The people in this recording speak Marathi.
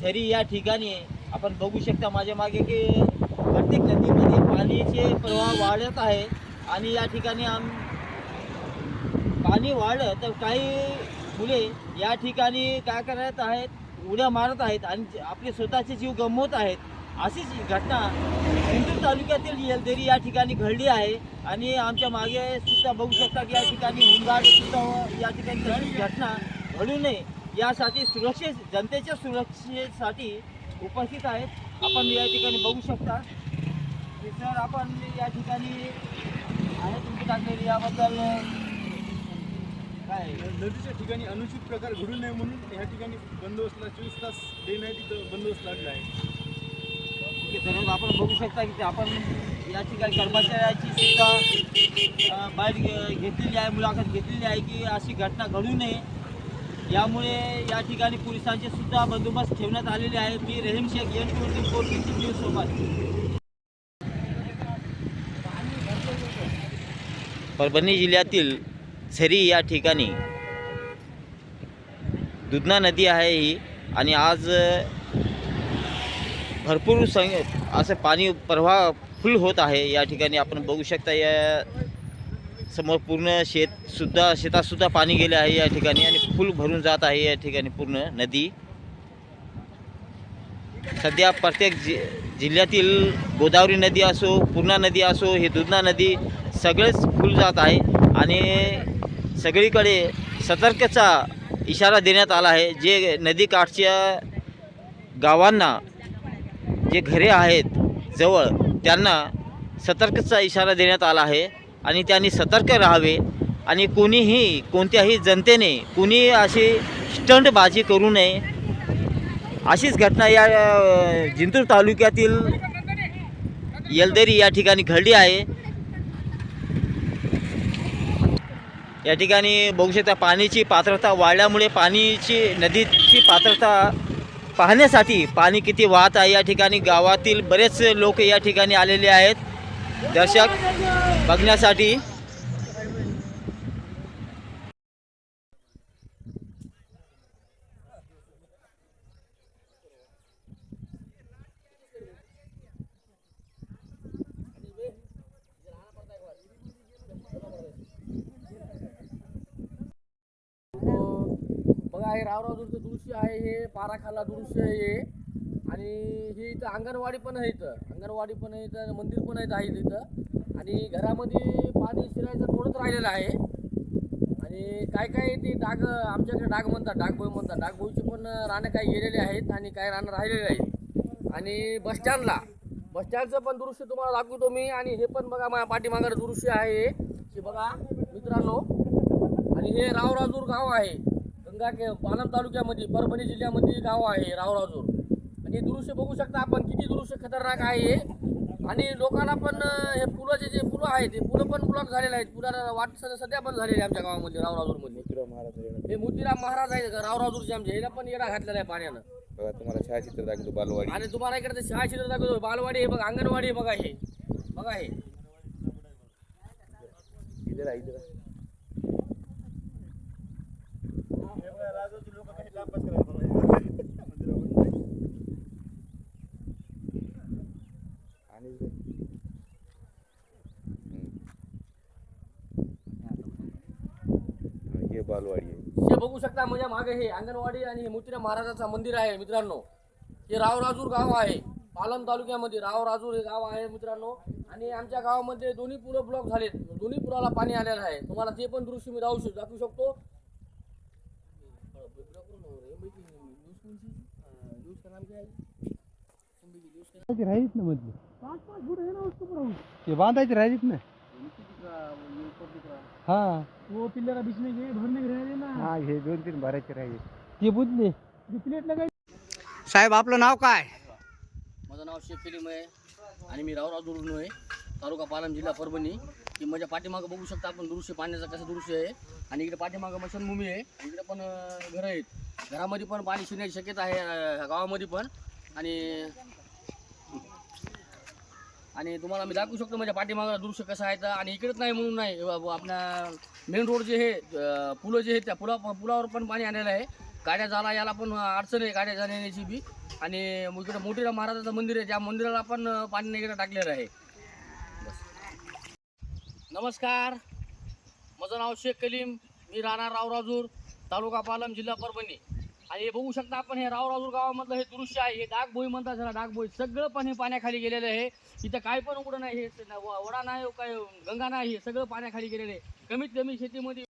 झरी या ठिकाणी आपण बघू शकता माझ्या मागे की प्रत्येक नदीमध्ये पाण्याचे प्रवाह वाढत आहे आणि या ठिकाणी आम पाणी वाढलं तर काही मुले या ठिकाणी काय करत आहेत? उड्या मारत आहेत आणि आपले स्वतःचे जीव गमवत आहेत. अशीच घटना जिंतूर तालुक्यातील येलदेरी या ठिकाणी घडली आहे आणि आमच्या मागे सुद्धा बघू शकता की या ठिकाणी होमगार्ड सुद्धा या ठिकाणी तशी घटना घडू नये. यासाठी सुरक्षे जनतेच्या सुरक्षेसाठी उपस्थित आहेत. आपण या ठिकाणी बघू शकता. की सर आपण या ठिकाणी आहे तुमची टाकलेली याबद्दल काय? नदीच्या ठिकाणी अनुचित प्रकार घडू नये म्हणून या ठिकाणी बंदोबस्तला चोवीस तास डे नाईट इथं बंदोबस्त लागला आहे. सर्व आपण बघू शकता की ते आपण या ठिकाणी कर्मचाऱ्याची सुद्धा घे- घेतलेली आहे मुलाखत घेतलेली आहे की अशी घटना घडू नये. यामुळे या ठिकाणी पोलिसांचे सुद्धा बंदोबस्त ठेवण्यात आलेले आहे. मी Rahim Shaikh N twenty four news सोबत. परभणी जिल्ह्यातील झरी या ठिकाणी दुधना नदी आहे ही आणि आज भरपूर सं असं पाणी प्रवाह फुल होत आहे. या ठिकाणी आपण बघू शकता या समोर पूर्ण शेतसुद्धा शेतातसुद्धा पाणी गेले आहे या ठिकाणी आणि फुल भरून जात आहे या ठिकाणी पूर्ण नदी. सध्या प्रत्येक जि जिल्ह्यातील गोदावरी नदी असो पूर्णा नदी असो ही दुधना नदी सगळेच फुल जात आहे आणि सगळीकडे सतर्कचा इशारा देण्यात आला आहे. जे नदीकाठच्या गावांना जे घरे आहेत जवळ त्यांना सतर्कचा इशारा देण्यात आला आहे. आणि त्यांनी सतर्क राहावे आणि कोणीही कोणत्याही जनतेने कुणी अशी स्टंटबाजी करू नये. अशीच घटना या जिंतूर तालुक्यातील येलदेरी या ठिकाणी घडली आहे. या ठिकाणी बघू शकता पाण्याची पात्रता वाढल्यामुळे पाणीची नदीची पात्रता पाहण्यासाठी पाणी किती वाहत आहे या ठिकाणी गावातील बरेच लोक या ठिकाणी आलेले आहेत. दर्शक बघण्यासाठी. बघा हे रावराजूरचं दृश्य आहे हे पाराखाला दृश्य आहे. हे आणि हे इथं अंगणवाडी पण आहे इथं. अंगणवाडी पण आहे इथं मंदिर पण आहे आहे इथं आणि घरामध्ये पाणी शिरायचं थोडंच राहिलेलं आहे. आणि काय काय ते डाग आमच्याकडे डाग म्हणतात डागबोई म्हणतात. डागबोईचे पण रानं काही गेलेले आहेत आणि काही रानं राहिलेले आहेत. आणि बसस्टँडला बसस्टँडचं पण दृश्य तुम्हाला दाखवतो मी. आणि हे पण बघा माझ्या पाठीमागं दृश्य आहे. हे. बघा मित्रांनो. आणि हे रावराजूर गाव आहे. गंगाखे पालम तालुक्यामध्ये परभणी जिल्ह्यामध्ये गाव आहे रावराजूर. हे दृश्य बघू शकता आपण किती दृश्य खतरनाक आहे. हे आणि लोकांना पण हे पुलाचे जे पुलं आहेत ते पुलं पण ब्लॉक झालेले आहेत. पुलाला वाट सध्या सध्या पण झालेले आहे आमच्या गावामध्ये रावराजूरमध्ये हे मोतीराम महाराज आहेत रावराजूरचे आमचे. याला पण येडा घातलेला आहे पाण्यानं. बघा तुम्हाला छायाचित्र दाखवतो बालवाडी. आणि तुम्हाला इकडे ते शाळा चित्र दाखवतो. बालवाडी हे बघा अंगणवाडी हे बघा हे. बघा हे इथे राहा, इथे राहा. लोक काही लांबच करायला आणि इथे. हम्म. हे बालवाडी आहे. हे बघू शकता म्हणजे मागे हे अंगणवाडी आणि हे मोतीराम महाराजाचं मंदिर आहे मित्रांनो. हे रावराजूर गाव आहे. पालम तालुक्यामध्ये रावराजूर हे गाव आहे मित्रांनो. आणि आमच्या गावामध्ये दोन्ही पुलं ब्लॉक झालेत. दोन्ही पुराला पाणी आलेलं आहे. तुम्हाला ते पण दृश्य मी दाखवू शक- दाखवू शकतो. राहिलीच ना मधली. ते बांधायचे राहिलीच ना. हा. वो पिल्लरा बिचने गे भरने राहिले ना। हा हे दोन तीन भरायचे राहिले ते बुजले प्लेट लगाय साहेब आपलं नाव काय? माझं नाव शेख कलीम आहे आणि मी रावराजूरून आहे. तालुका पालम जिल्हा परभणी. की माझ्या पाठीमागं बघू शकता आपण दृश्य पाण्याचं कसं दृश्य आहे. आणि इकडे पाठीमागं मशनभूमी आहे. इकडे पण घरं आहेत. घरामध्ये पण पाणी शिरण्याची शक्यता आहे अं, गावामध्ये पण. आणि आणि तुम्हाला मी दाखवू शकतो माझ्या पाठीमागं दृश्य कसं आहे तर आणि इकडेच नाही म्हणून नाही आपल्या मेन रोड जे हे पुलं जे आहेत त्या पुला पुलावर पण पाणी आलेलं आहे. गाड्या जायला याला पण अडचण आहे गाड्या जाण्याची बी. आणि इकडे मोठीराम महाराजाचं मंदिर आहे त्या मंदिराला पण पाणी इकडे टाकलेलं आहे. नमस्कार. माझं नाव शेख कलीम. मी राहणार रावराजूर तालुका पालम जिल्हा परभणी. आणि हे बघू शकता आपण हे रावराजूर गावामधलं हे दृश्य आहे. हे डागबोई म्हणतात जरा डागबोई. सगळं पाणी पाण्याखाली गेलेलं आहे. इथं काय पण उघडं नाही हे व- वडा नाही काय गंगा नाही हे सगळं पाण्याखाली गेलेलं आहे. कमीत कमी शेतीमध्ये